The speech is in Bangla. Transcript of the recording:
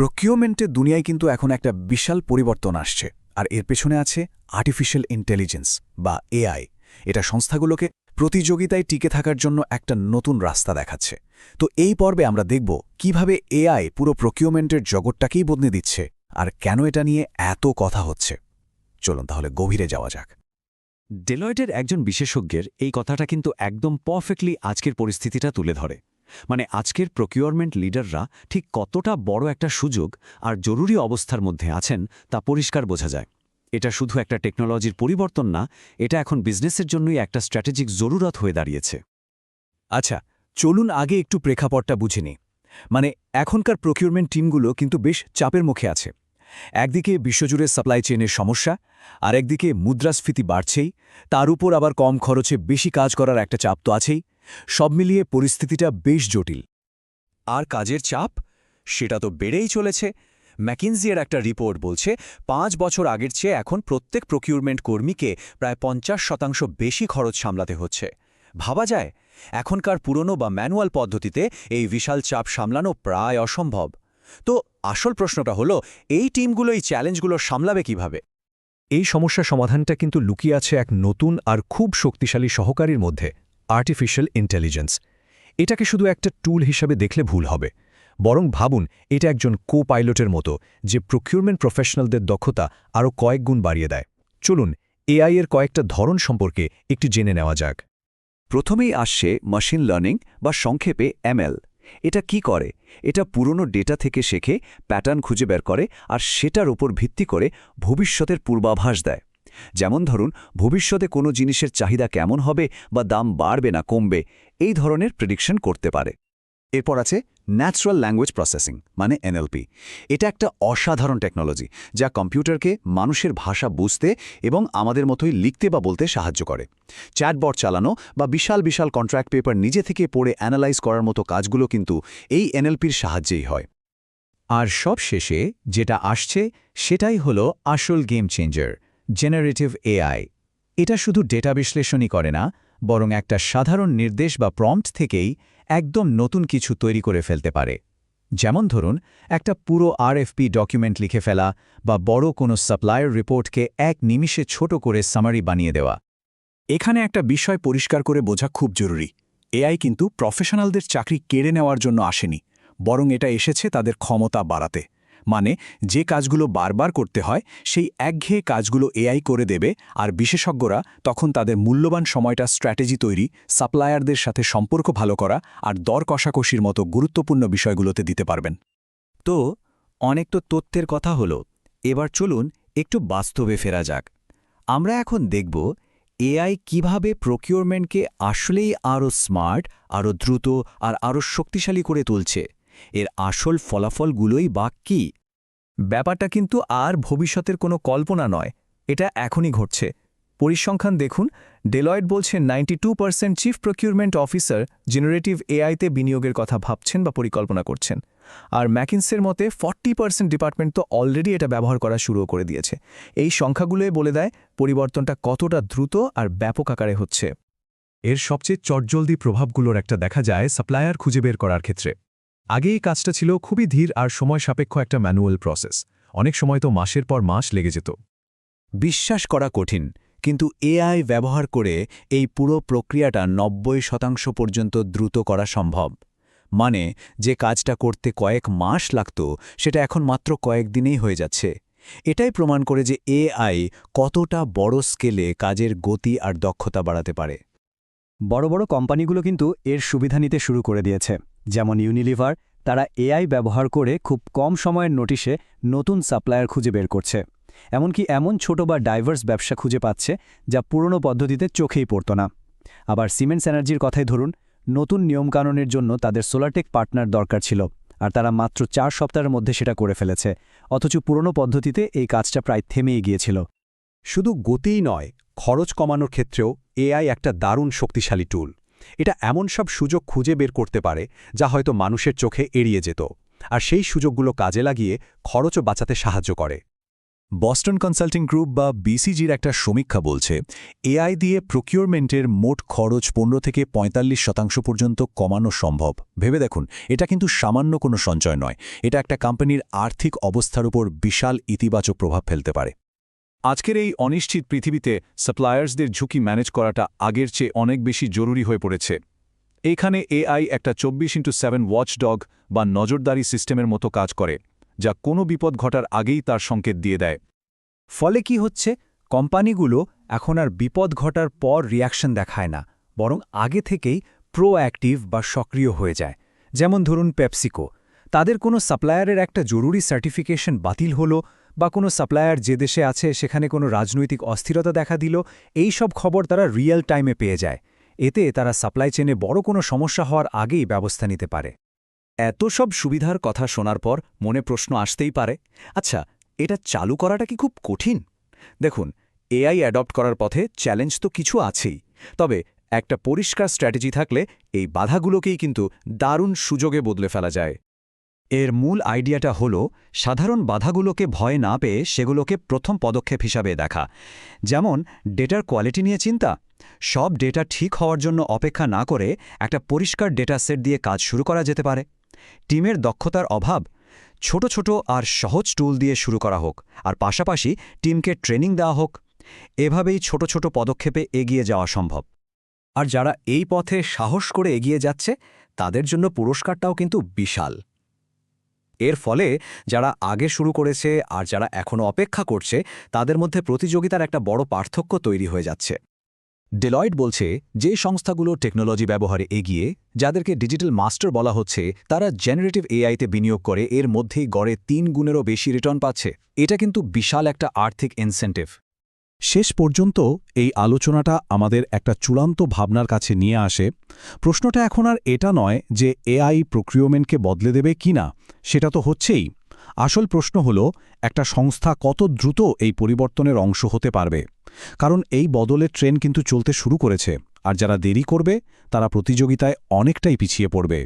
প্রকিউরমেন্টের দুনিয়ায় কিন্তু এখন একটা বিশাল পরিবর্তন আসছে, আর এর পেছনে আছে আর্টিফিশিয়াল ইন্টেলিজেন্স বা এআই এটা সংস্থাগুলোকে প্রতিযোগিতায় টিকে থাকার জন্য একটা নতুন রাস্তা দেখাচ্ছে। তো এই পর্বে আমরা দেখব কীভাবে এআই পুরো প্রকিউরমেন্টের জগৎটাকেই বদলে দিচ্ছে, আর কেন এটা নিয়ে এত কথা হচ্ছে। চলুন তাহলে গভীরে যাওয়া যাক। ডেলয়েটের একজন বিশেষজ্ঞের এই কথাটা কিন্তু একদম পারফেক্টলি আজকের পরিস্থিতিটা তুলে ধরে। মানে আজকের প্রকিউরমেন্ট লিডাররা ঠিক কতটা বড় একটা সুযোগ আর জরুরি অবস্থার মধ্যে আছেন তা পরিষ্কার বোঝা যায়। এটা শুধু একটা টেকনোলজির পরিবর্তন না, এটা এখন বিজনেসের জন্যই একটা স্ট্র্যাটেজিক জরুরত হয়ে দাঁড়িয়েছে। আচ্ছা চলুন আগে একটু প্রেক্ষাপটটা বুঝে নিই। মানে এখনকার প্রকিউরমেন্ট টিমগুলো কিন্তু বেশ চাপের মুখে আছে। একদিকে বিশ্বজুড়ে সাপ্লাই চেনের সমস্যা আর একদিকে মুদ্রাস্ফীতি বাড়ছেই, তার উপর আবার কম খরচে বেশি কাজ করার একটা চাপ তো আছেই। সব মিলিয়ে পরিস্থিতিটা বেশ জটিল। আর কাজের চাপ? সেটা তো বেড়েই চলেছে। ম্যাকিনজিয়ার একটা রিপোর্ট বলছে, পাঁচ বছর আগের চেয়ে এখন প্রত্যেক প্রকিউরমেন্ট কর্মীকে প্রায় পঞ্চাশ শতাংশ বেশি খরচ সামলাতে হচ্ছে। ভাবা যায়, এখনকার পুরনো বা ম্যানুয়াল পদ্ধতিতে এই বিশাল চাপ সামলানো প্রায় অসম্ভব। তো আসল প্রশ্নটা হলো, এই টিমগুলো এই চ্যালেঞ্জগুলো সামলাবে কীভাবে? এই সমস্যা সমাধানটা কিন্তু লুকিয়ে আছে এক নতুন আর খুব শক্তিশালী সহকারীর মধ্যে। আর্টিফিশিয়াল ইন্টেলিজেন্স এটাকে শুধু একটা টুল হিসাবে দেখলে ভুল হবে। বরং ভাবুন, এটা একজন কো পাইলটের মতো, যে প্রকিউরমেন্ট প্রফেশনালদের দক্ষতা আরও কয়েক গুণ বাড়িয়ে দেয়। চলুন, এআই এর কয়েকটা ধরন সম্পর্কে একটু জেনে নেওয়া যাক। প্রথমেই আসছে মেশিন লার্নিং বা সংক্ষেপে এমএল এটা কি করে? এটা পুরনো ডেটা থেকে শেখে প্যাটার্ন খুঁজে বের করে, আর সেটার উপর ভিত্তি করে ভবিষ্যতের পূর্বাভাস দেয়। যেমন ধরুন, ভবিষ্যতে কোনো জিনিসের চাহিদা কেমন হবে বা দাম বাড়বে না কমবে, এই ধরনের প্রেডিকশন করতে পারে। এরপর আছে ন্যাচারাল ল্যাঙ্গুয়েজ প্রসেসিং মানে এনএলপি এটা একটা অসাধারণ টেকনোলজি যা কম্পিউটারকে মানুষের ভাষা বুঝতে এবং আমাদের মতোই লিখতে বা বলতে সাহায্য করে। চ্যাটবট চালানো বা বিশাল বিশাল কন্ট্রাক্ট পেপার নিজে থেকে পড়ে অ্যানালাইজ করার মতো কাজগুলো কিন্তু এই এনএলপির সাহায্যেই হয়। আর সব শেষে যেটা আসছে, সেটাই হলো আসল গেম চেঞ্জার জেনারেটিভ এআই এটা শুধু ডেটা বিশ্লেষণই করে না, বরং একটা সাধারণ নির্দেশ বা প্রম্পট থেকেই একদম নতুন কিছু তৈরি করে ফেলতে পারে। যেমন ধরুন, একটা পুরো আরএফপি ডকুমেন্ট লিখে ফেলা বা বড় কোনো সাপ্লায়ার রিপোর্টকে এক নিমিষে ছোট করে সামারি বানিয়ে দেওয়া। এখানে একটা বিষয় পরিষ্কার করে বোঝা খুব জরুরি। এআই কিন্তু প্রফেশনালদের চাকরি কেড়ে নেওয়ার জন্য আসেনি, বরং এটা এসেছে তাদের ক্ষমতা বাড়াতে। মানে যে কাজগুলো বারবার করতে হয়, সেই একঘেয়ে কাজগুলো এআই করে দেবে আর বিশেষজ্ঞরা তখন তাদের মূল্যবান সময়টা স্ট্র্যাটেজি তৈরি, সাপ্লায়ারদের সাথে সম্পর্ক ভালো করা আর দর কষাকষির মতো গুরুত্বপূর্ণ বিষয়গুলোতে দিতে পারবেন। তো, অনেক তো তথ্যের কথা হলো, এবার চলুন একটু বাস্তবে ফেরা যাক। আমরা এখন দেখব এআই কীভাবে প্রকিউরমেন্টকে আসলেই আরও স্মার্ট আরও দ্রুত আর আরও শক্তিশালী করে তুলছে। এর আসল ফলাফলগুলোই বা কী? ব্যাপারটা কিন্তু আর ভবিষ্যতের কোনো কল্পনা নয়। এটা এখনই ঘটছে। পরিসংখ্যান দেখুন ডেলয়েড বলছে ninety two chief procurement officer generative এআইতে বিনিয়োগের কথা ভাবছেন বা পরিকল্পনা করছেন। আর ম্যাকিন্সের মতে ফর্টি পার্সেন্ট ডিপার্টমেন্ট তো অলরেডি এটা ব্যবহার করা শুরু করে দিয়েছে। এই সংখ্যাগুলোই বলে দেয় পরিবর্তনটা কতটা দ্রুত আর ব্যাপক আকারে হচ্ছে। এর সবচেয়ে চটজলদি প্রভাবগুলোর একটা দেখা যায় সাপ্লায়ার খুঁজে বের করার ক্ষেত্রে। আগে এই কাজটা ছিল খুবই ধীর আর সময় সাপেক্ষ একটা ম্যানুয়াল প্রসেস। অনেক সময় তো মাসের পর মাস লেগে যেত। বিশ্বাস করা কঠিন কিন্তু এআই ব্যবহার করে এই পুরো প্রক্রিয়াটা নব্বই শতাংশ পর্যন্ত দ্রুত করা সম্ভব। মানে যে কাজটা করতে কয়েক মাস লাগত সেটা এখন মাত্র কয়েকদিনেই হয়ে যাচ্ছে। এটাই প্রমাণ করে যে এআই কতটা বড় স্কেলে কাজের গতি আর দক্ষতা বাড়াতে পারে। বড় বড় কোম্পানিগুলো কিন্তু এর সুবিধা নিতে শুরু করে দিয়েছে। যেমন ইউনিলিভার, তারা এআই ব্যবহার করে খুব কম সময়ের নোটিশে নতুন সাপ্লায়ার খুঁজে বের করছে। এমনকি এমন ছোট বা ডাইভার্স ব্যবসা খুঁজে পাচ্ছে যা পুরনো পদ্ধতিতে চোখেই পড়ত না। আবার সিমেন্টস এনার্জির কথাই ধরুন, নতুন নিয়মকানুনের জন্য তাদের সোলারটেক পার্টনার দরকার ছিল, আর তারা মাত্র চার সপ্তাহের মধ্যে সেটা করে ফেলেছে, অথচ পুরনো পদ্ধতিতে এই কাজটা প্রায় থেমেই গিয়েছিল। শুধু গতিই নয়, খরচ কমানোর ক্ষেত্রেও এআই একটা দারুণ শক্তিশালী টুল এটা এমন সব সুযোগ খুঁজে বের করতে পারে যা হয়তো মানুষের চোখে এড়িয়ে যেত, আর সেই সুযোগগুলো কাজে লাগিয়ে খরচও বাঁচাতে সাহায্য করে। বস্টন কনসাল্টিং গ্রুপ বা বিসিজির একটা সমীক্ষা বলছে, এআই দিয়ে প্রকিউরমেন্টের মোট খরচ পনেরো থেকে ৪৫ শতাংশ পর্যন্ত কমানো সম্ভব। ভেবে দেখুন, এটা কিন্তু সামান্য কোনো সঞ্চয় নয়, এটা একটা কোম্পানির আর্থিক অবস্থার উপর বিশাল ইতিবাচক প্রভাব ফেলতে পারে। আজকের এই অনিশ্চিত পৃথিবীতে সাপ্লায়ার্সদের ঝুঁকি ম্যানেজ করাটা আগের চেয়ে অনেক বেশি জরুরি হয়ে পড়েছে। এখানে এআই একটা চব্বিশ ইন্টু সেভেন ওয়াচডগ বা নজরদারি সিস্টেমের মতো কাজ করে, যা কোনো বিপদ ঘটার আগেই তার সংকেত দিয়ে দেয়। ফলে কি হচ্ছে? কোম্পানিগুলো এখন আর বিপদ ঘটার পর রিয়াকশন দেখায় না, বরং আগে থেকেই প্রোঅ্যাক্টিভ বা সক্রিয় হয়ে যায়। যেমন ধরুন পেপসিকো। তাদের কোনো সাপ্লায়ারের একটা জরুরি সার্টিফিকেশন বাতিল হলো বা কোনো সাপ্লায়ার যে দেশে আছে সেখানে কোনো রাজনৈতিক অস্থিরতা দেখা দিল, এই সব খবর তারা রিয়েল টাইমে পেয়ে যায়। এতে তারা সাপ্লাই চেনে বড় কোনো সমস্যা হওয়ার আগেই ব্যবস্থা নিতে পারে। এত সব সুবিধার কথা শোনার পর মনে প্রশ্ন আসতেই পারে আচ্ছা এটা চালু করাটা কি খুব কঠিন? দেখুন, এআই অ্যাডপ্ট করার পথে চ্যালেঞ্জ তো কিছু আছেই, তবে একটা পরিষ্কার স্ট্র্যাটেজি থাকলে এই বাধাগুলোকেই কিন্তু দারুণ সুযোগে বদলে ফেলা যায়। এর মূল আইডিয়াটা হল, সাধারণ বাধাগুলোকে ভয় না পেয়ে সেগুলোকে প্রথম পদক্ষেপ হিসাবে দেখা। যেমন, ডেটার কোয়ালিটি নিয়ে চিন্তা। সব ডেটা ঠিক হওয়ার জন্য অপেক্ষা না করে একটা পরিষ্কার ডেটা সেট দিয়ে কাজ শুরু করা যেতে পারে। টিমের দক্ষতার অভাব। ছোট ছোট আর সহজ টুল দিয়ে শুরু করা হোক, আর পাশাপাশি টিমকে ট্রেনিং দেওয়া হোক। এভাবেই ছোট ছোট পদক্ষেপে এগিয়ে যাওয়া সম্ভব। আর যারা এই পথে সাহস করে এগিয়ে যাচ্ছে, তাদের জন্য পুরস্কারটাও কিন্তু বিশাল। এর ফলে যারা আগে শুরু করেছে আর যারা এখনও অপেক্ষা করছে, তাদের মধ্যে প্রতিযোগিতার একটা বড় পার্থক্য তৈরি হয়ে যাচ্ছে। ডেলয়েড বলছে, যে সংস্থাগুলো টেকনোলজি ব্যবহারে এগিয়ে, যাদেরকে ডিজিটাল মাস্টার বলা হচ্ছে, তারা জেনারেটিভ এআইতে বিনিয়োগ করে, এর মধ্যেই গড়ে তিন গুণেরও বেশি রিটার্ন পাচ্ছে। এটা কিন্তু বিশাল একটা আর্থিক ইনসেন্টিভ শেষ পর্যন্ত এই আলোচনাটা আমাদের একটা চূড়ান্ত ভাবনার কাছে নিয়ে আসে। প্রশ্নটা এখন আর এটা নয় যে এআই প্রক্রিয়মেন্টকে বদলে দেবে কি না, সেটা তো হচ্ছেই। আসল প্রশ্ন হল, একটা সংস্থা কত দ্রুত এই পরিবর্তনের অংশ হতে পারবে? কারণ এই বদলের ট্রেন কিন্তু চলতে শুরু করেছে, আর যারা দেরি করবে, তারা প্রতিযোগিতায় অনেকটাই পিছিয়ে পড়বে।